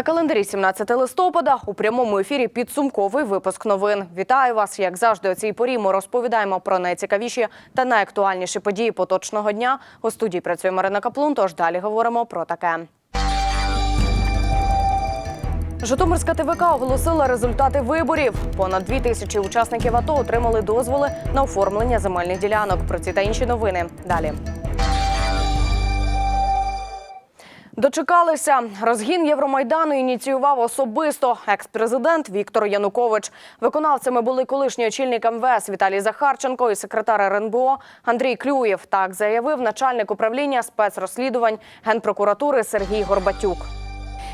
На календарі 17 листопада у прямому ефірі підсумковий випуск новин. Вітаю вас! Як завжди, у цій порі ми розповідаємо про найцікавіші та найактуальніші події поточного дня. У студії працює Марина Каплун. Тож далі говоримо про таке. Житомирська ТВК оголосила результати виборів. Понад дві тисячі учасників АТО отримали дозволи на оформлення земельних ділянок. Про ці та інші новини далі. Дочекалися. Розгін Євромайдану ініціював особисто екс-президент Віктор Янукович. Виконавцями були колишній очільник МВС Віталій Захарченко і секретар РНБО Андрій Клюєв. Так заявив начальник управління спецрозслідувань генпрокуратури Сергій Горбатюк.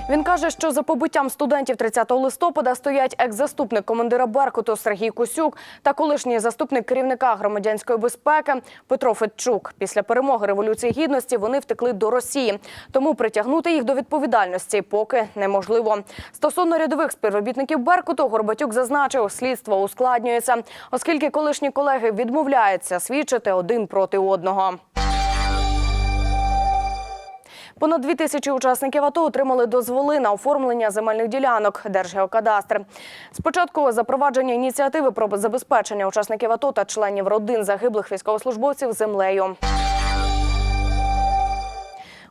Він каже, що за побиттям студентів 30 листопада стоять екс-заступник командира Беркуту Сергій Кусюк та колишній заступник керівника громадянської безпеки Петро Федчук. Після перемоги революції гідності вони втекли до Росії, тому притягнути їх до відповідальності поки неможливо. Стосовно рядових співробітників Беркуту, Горбатюк зазначив, слідство ускладнюється, оскільки колишні колеги відмовляються свідчити один проти одного. Понад дві тисячі учасників АТО отримали дозволи на оформлення земельних ділянок Держгеокадастр. Спочатку запровадження ініціативи про забезпечення учасників АТО та членів родин загиблих військовослужбовців землею.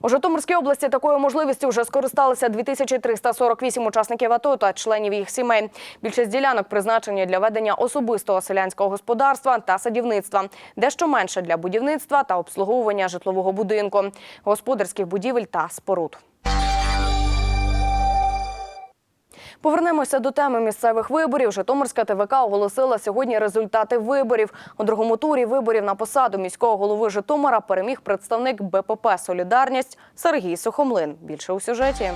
У Житомирській області такою можливістю вже скористалися 2348 учасників АТО та членів їх сімей. Більшість ділянок призначені для ведення особистого селянського господарства та садівництва, дещо менше для будівництва та обслуговування житлового будинку, господарських будівель та споруд. Повернемося до теми місцевих виборів. Житомирська ТВК оголосила сьогодні результати виборів. У другому турі виборів на посаду міського голови Житомира переміг представник БПП Солідарність Сергій Сухомлин. Більше у сюжеті.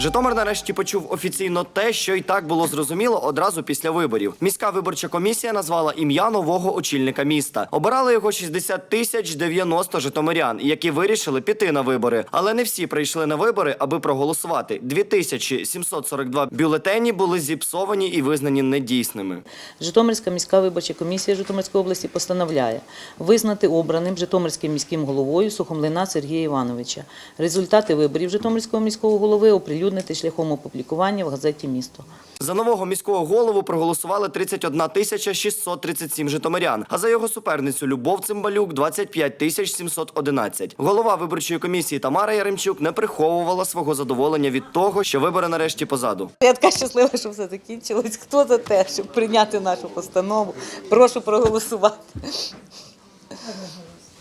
Житомир нарешті почув офіційно те, що й так було зрозуміло одразу після виборів. Міська виборча комісія назвала ім'я нового очільника міста. Обирали його 60 тисяч 90 житомирян, які вирішили піти на вибори. Але не всі прийшли на вибори, аби проголосувати. 2742 бюлетені були зіпсовані і визнані недійсними. Житомирська міська виборча комісія Житомирської області постановляє визнати обраним Житомирським міським головою Сухомлина Сергія Івановича. Результати виборів Житомирського міського голови оприлюднити шляхом опублікування в газеті Місто. За нового міського голову проголосували 31 тисяча 637 житомирян, а за його суперницю Любов Цимбалюк 25 тисяч 711. Голова виборчої комісії Тамара Яремчук не приховувала свого задоволення від того, що вибори нарешті позаду. Я така щаслива, що все закінчилось. Хто за те, щоб прийняти нашу постанову? Прошу проголосувати.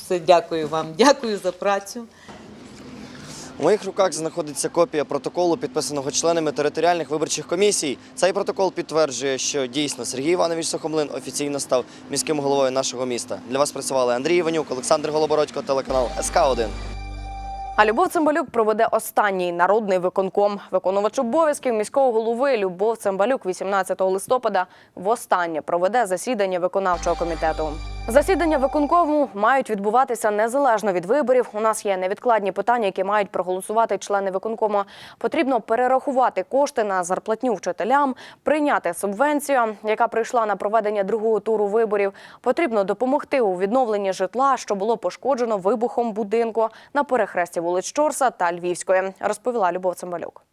Все, дякую вам. Дякую за працю. У моїх руках знаходиться копія протоколу, підписаного членами територіальних виборчих комісій. Цей протокол підтверджує, що дійсно Сергій Іванович Сухомлин офіційно став міським головою нашого міста. Для вас працювали Андрій Іванюк, Олександр Голобородько, телеканал СК 1 А Любов Цимбалюк проведе останній народний виконком. Виконувач обов'язків міського голови Любов Цимбалюк 18 листопада востаннє проведе засідання виконавчого комітету. Засідання виконкому мають відбуватися незалежно від виборів. У нас є невідкладні питання, які мають проголосувати члени виконкому. Потрібно перерахувати кошти на зарплатню вчителям, прийняти субвенцію, яка прийшла на проведення другого туру виборів. Потрібно допомогти у відновленні житла, що було пошкоджено вибухом будинку на перехресті вулиць Чорса та Львівської, розповіла Любов Цимбалюк.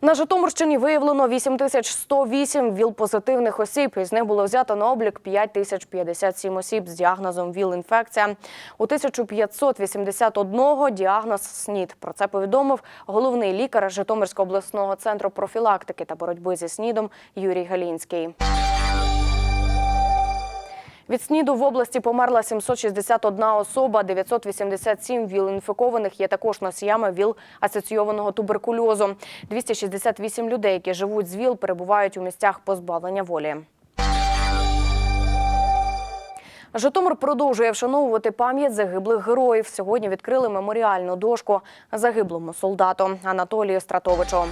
На Житомирщині виявлено 8108 ВІЛ-позитивних осіб. Із них було взято на облік 5057 осіб з діагнозом ВІЛ-інфекція. У 1581 діагноз СНІД. Про це повідомив головний лікар Житомирського обласного центру профілактики та боротьби зі СНІДом Юрій Галінський. Від СНІДу в області померла 761 особа, 987 ВІЛ-інфікованих є також носіями ВІЛ-асоційованого туберкульозу. 268 людей, які живуть з ВІЛ, перебувають у місцях позбавлення волі. Житомир продовжує вшановувати пам'ять загиблих героїв. Сьогодні відкрили меморіальну дошку загиблому солдату Анатолію Стратовичу.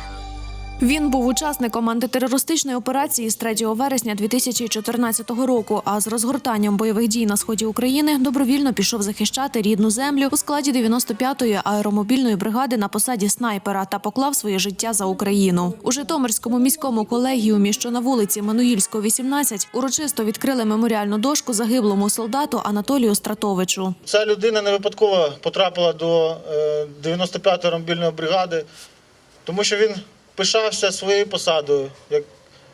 Він був учасником антитерористичної операції з 3 вересня 2014 року. А з розгортанням бойових дій на сході України добровільно пішов захищати рідну землю у складі 95-ї аеромобільної бригади на посаді снайпера та поклав своє життя за Україну. У Житомирському міському колегіумі, що на вулиці Мануїльського, 18, урочисто відкрили меморіальну дошку загиблому солдату Анатолію Стратовичу. Ця людина не випадково потрапила до е, 95-ї ромбільної бригади, тому що він пишався своєю посадою. Як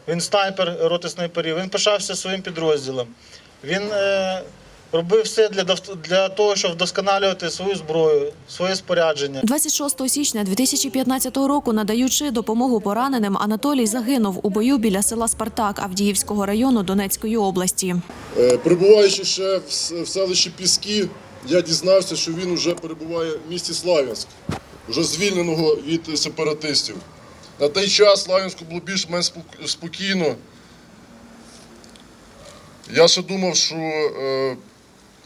він снайпер роти снайперів, він пишався своїм підрозділом. Він е, робив все для, для того, щоб вдосконалювати свою зброю, своє спорядження. 26 січня 2015 року, надаючи допомогу пораненим, Анатолій загинув у бою біля села Спартак Авдіївського району Донецької області. Е, Перебуваючи ще в в селищі Піски, я дізнався, що він вже перебуває в місті Слав'янськ, вже звільненого від сепаратистів. На той час Слав'янську було більш-менш спок- спокійно. Я ще думав, що, е,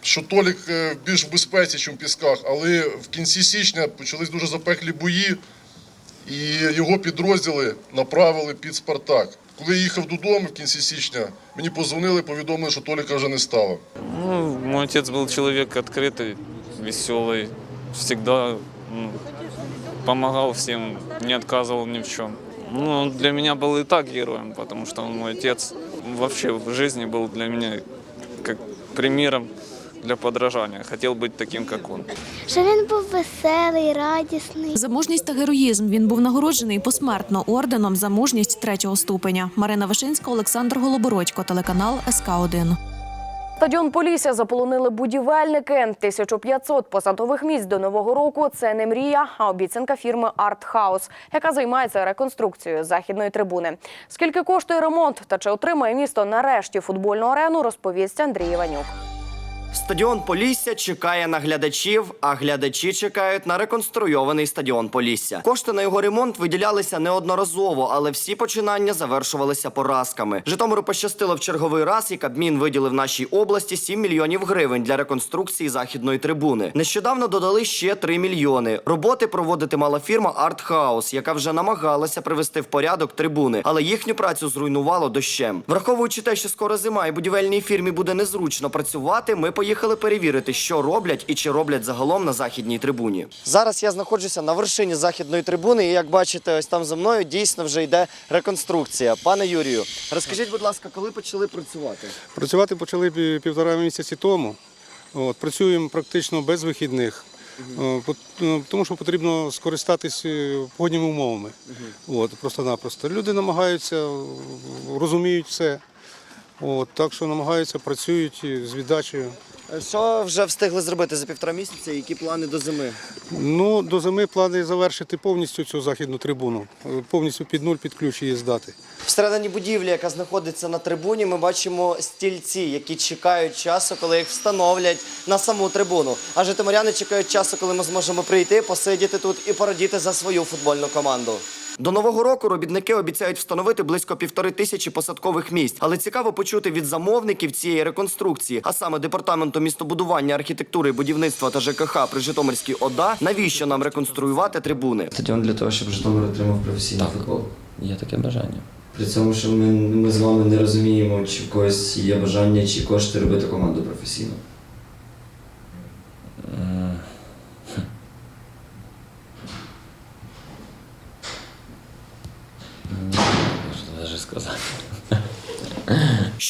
що Толік е, більш в безпеці, ніж в Пісках, але в кінці січня почались дуже запеклі бої, і його підрозділи направили під Спартак. Коли я їхав додому в кінці січня, мені позвонили, повідомили, що Толіка вже не стало. Ну, мой отец был человек открытый, веселый, всегда ну, помогал всем, не отказывал ни в чем. Ну, он для меня был и так героем, потому что он мой отец вообще в жизни был для меня как примером для подражания. Хотел быть таким, как он. що він був веселий, радісний. За мужність та героїзм він був нагороджений посмертно орденом за мужність третього ступеня. Марина Вишинська, Олександр Голобородько, телеканал СК 1 Стадіон Полісся заполонили будівельники. 1500 посадових місць до нового року це не мрія, а обіцянка фірми Артхаус, яка займається реконструкцією західної трибуни. Скільки коштує ремонт та чи отримає місто нарешті футбольну арену, розповість Андрій Іванюк. Стадіон Полісся чекає на глядачів, а глядачі чекають на реконструйований стадіон Полісся. Кошти на його ремонт виділялися неодноразово, але всі починання завершувалися поразками. Житомиру пощастило в черговий раз, і Кабмін виділив нашій області 7 мільйонів гривень для реконструкції західної трибуни. Нещодавно додали ще 3 мільйони. Роботи проводити мала фірма Артхаус, яка вже намагалася привести в порядок трибуни, але їхню працю зруйнувало дощем. Враховуючи те, що скоро зима і будівельній фірмі буде незручно працювати, ми поїхали перевірити, що роблять і чи роблять загалом на західній трибуні. Зараз я знаходжуся на вершині західної трибуни, і як бачите, ось там за мною дійсно вже йде реконструкція. Пане Юрію, розкажіть, будь ласка, коли почали працювати? Працювати почали півтора місяці тому. От, працюємо практично без вихідних, ну, тому що потрібно скористатись е, погодніми умовами. От, просто-напросто. Люди намагаються, розуміють все. От, так що намагаються, працюють з віддачею. Що вже встигли зробити за півтора місяця? Які плани до зими? Ну, до зими плани завершити повністю цю західну трибуну, повністю під нуль під ключ її здати. Всередині будівлі, яка знаходиться на трибуні, ми бачимо стільці, які чекають часу, коли їх встановлять на саму трибуну. А житомиряни чекають часу, коли ми зможемо прийти, посидіти тут і порадіти за свою футбольну команду. До нового року робітники обіцяють встановити близько півтори тисячі посадкових місць. Але цікаво почути від замовників цієї реконструкції, а саме департаменту містобудування, архітектури, будівництва та ЖКХ при Житомирській ОДА, навіщо нам реконструювати трибуни? Стадіон для того, щоб Житомир отримав професійний футбол. Є таке бажання. При цьому, що ми, ми з вами не розуміємо, чи в когось є бажання, чи кошти робити команду професійно.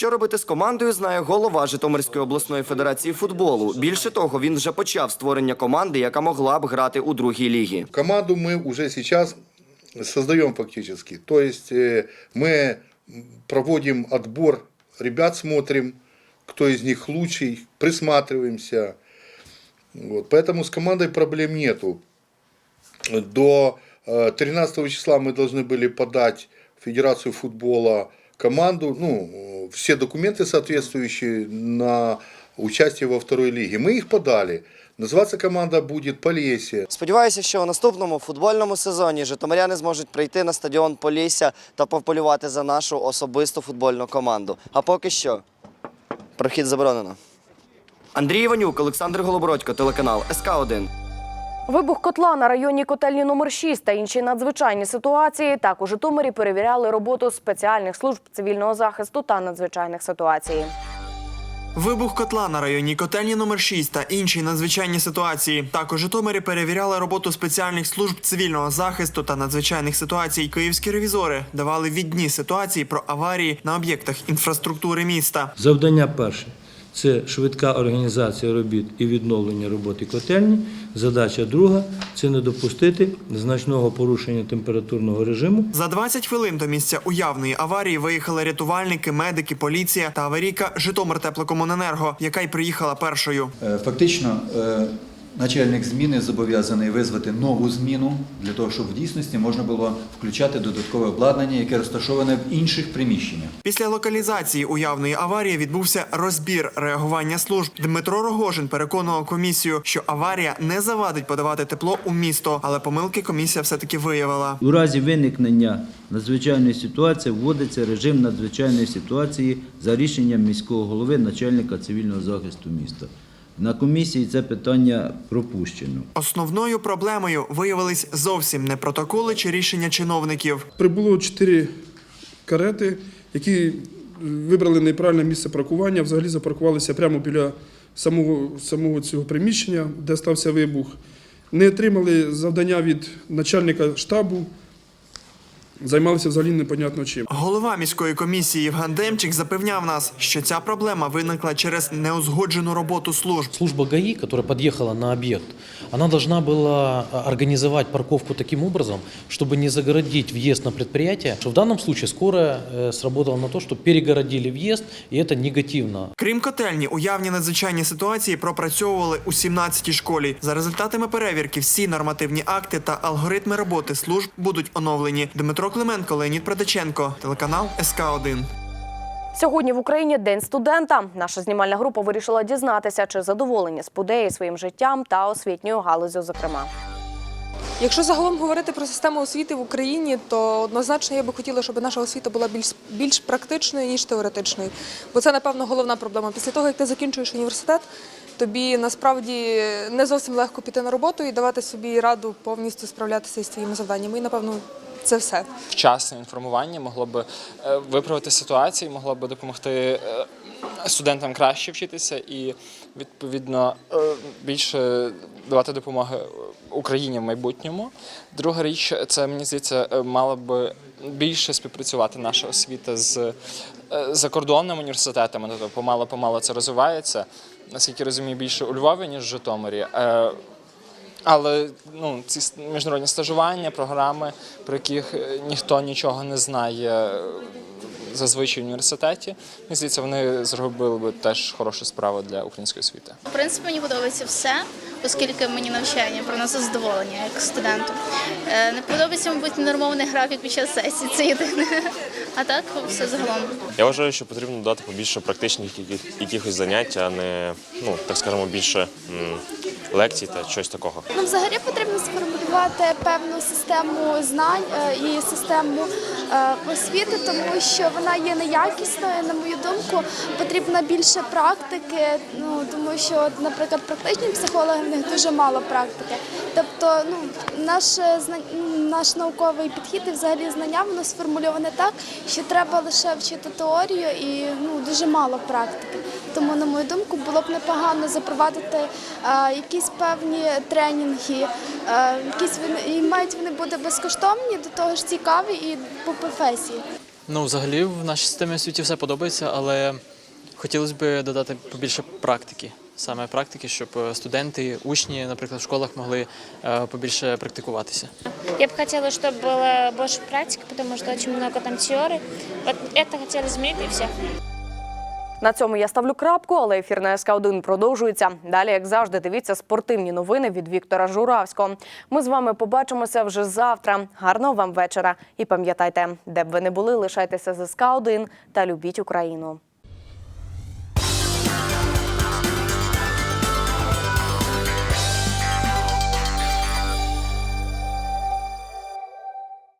Що робити з командою, знає голова Житомирської обласної федерації футболу. Більше того, він вже почав створення команди, яка могла б грати у другій лігі. Команду мы уже сейчас создаем фактически. То есть э, мы проводим отбор, ребят смотрим, кто из них лучший, присматриваемся. Вот. Поэтому с командой проблем нету. До э, 13 числа мы должны были подать в Федерацию футбола команду, ну, э, все документы соответствующие на участие во второй лиге. Мы их подали. Называться команда будет Полесье. Сподіваюся, що у наступному футбольному сезоні житомиряни зможуть прийти на стадіон Полісся та повполювати за нашу особисту футбольну команду. А поки що прохід заборонено. Андрій Іванюк, Олександр Голобородько, телеканал СК 1 Вибух котла на районі котельні номер 6 та інші надзвичайні ситуації. Так у Житомирі перевіряли роботу спеціальних служб цивільного захисту та надзвичайних ситуацій. Вибух котла на районі котельні номер 6 та інші надзвичайні ситуації. Також у Житомирі перевіряли роботу спеціальних служб цивільного захисту та надзвичайних ситуацій. Київські ревізори давали відні ситуації про аварії на об'єктах інфраструктури міста. Завдання перше це швидка організація робіт і відновлення роботи котельні. Задача друга це не допустити значного порушення температурного режиму За 20 хвилин до місця уявної аварії виїхали рятувальники, медики, поліція та аварійка Житомир Теплокомуненерго, яка й приїхала першою. Е, Фактично, е, начальник зміни зобов'язаний визвати нову зміну для того, щоб в дійсності можна було включати додаткове обладнання, яке розташоване в інших приміщеннях. Після локалізації уявної аварії відбувся розбір реагування служб. Дмитро Рогожин переконував комісію, що аварія не завадить подавати тепло у місто, але помилки комісія все-таки виявила. У разі виникнення надзвичайної ситуації вводиться режим надзвичайної ситуації за рішенням міського голови, начальника цивільного захисту міста. На комісії це питання пропущено. Основною проблемою виявились зовсім не протоколи чи рішення чиновників. Прибуло чотири карети, які вибрали неправильне місце паркування, взагалі запаркувалися прямо біля самого, самого цього приміщення, де стався вибух. Не отримали завдання від начальника штабу, займалися взагалі непонятно чим. Голова міської комісії Євген Демчик запевняв нас, що ця проблема виникла через неузгоджену роботу служб. Служба ГАИ, которая подъехала на объект, она должна была а, организовать парковку таким образом, чтобы не загородить въезд на предприятие. Что в данном случае скорая э, сработала на то, что перегородили въезд, и это негативно Крім котельні, уявні надзвичайні ситуації пропрацьовували у 17-й школі. За результатами перевірки всі нормативні акти та алгоритми роботи служб будуть оновлені. Дмитро Клименко, Леонід Продаченко, телеканал СК 1 Сьогодні в Україні День студента. Наша знімальна група вирішила дізнатися, чи задоволені спудеї своїм життям та освітньою галузю, зокрема. Якщо загалом говорити про систему освіти в Україні, то однозначно я би хотіла, щоб наша освіта була більш більш практичною ніж теоретичною. Бо це, напевно, головна проблема. Після того, як ти закінчуєш університет, тобі насправді не зовсім легко піти на роботу і давати собі раду повністю справлятися із своїми завданнями. І напевно це все. Вчасне інформування могло би е, виправити ситуацію, могло би допомогти е, студентам краще вчитися і відповідно е, більше давати допомоги Україні в майбутньому. Друга річ, це мені здається, мала би більше співпрацювати наша освіта з закордонними університетами. Тобто помало помало це розвивається. Наскільки розумію, більше у Львові, ніж в Житомирі. Але ну, ці міжнародні стажування, програми, про яких е, ніхто нічого не знає е, зазвичай в університеті, мені здається, вони зробили би теж хорошу справу для української освіти. В принципі, мені подобається все, оскільки мені навчання приносить задоволення як студенту. Е, Не подобається, мабуть, нормований графік під час сесії. Це єдине. А так все загалом. Я вважаю, що потрібно дати побільше практичних якихось занять, а не ну так скажемо більше лекцій та щось такого. Ну, взагалі потрібно сформулювати певну систему знань е, і систему е, освіти, тому що вона є неякісною. На мою думку, потрібно більше практики. Ну тому що, наприклад, практичні психологи в них дуже мало практики. Тобто, ну наше зна- наш науковий підхід і взагалі знання воно сформульоване так, що треба лише вчити теорію і ну дуже мало практики. Тому, на мою думку, було б непогано запровадити е, якісь певні тренінги, е, якісь вони і мають вони бути безкоштовні, до того ж цікаві і по професії. Ну, взагалі, в нашій системі освіті все подобається, але хотілося б додати побільше практики. Саме практики, щоб е, студенти, учні, наприклад, в школах могли е, побільше практикуватися. Я б хотіла, щоб було більше практики, тому що дуже багато там теорії. От це хотіла змінити і все. На цьому я ставлю крапку, але ефір на СК 1 продовжується. Далі, як завжди, дивіться спортивні новини від Віктора Журавського. Ми з вами побачимося вже завтра. Гарного вам вечора. І пам'ятайте, де б ви не були, лишайтеся з СК 1 та любіть Україну.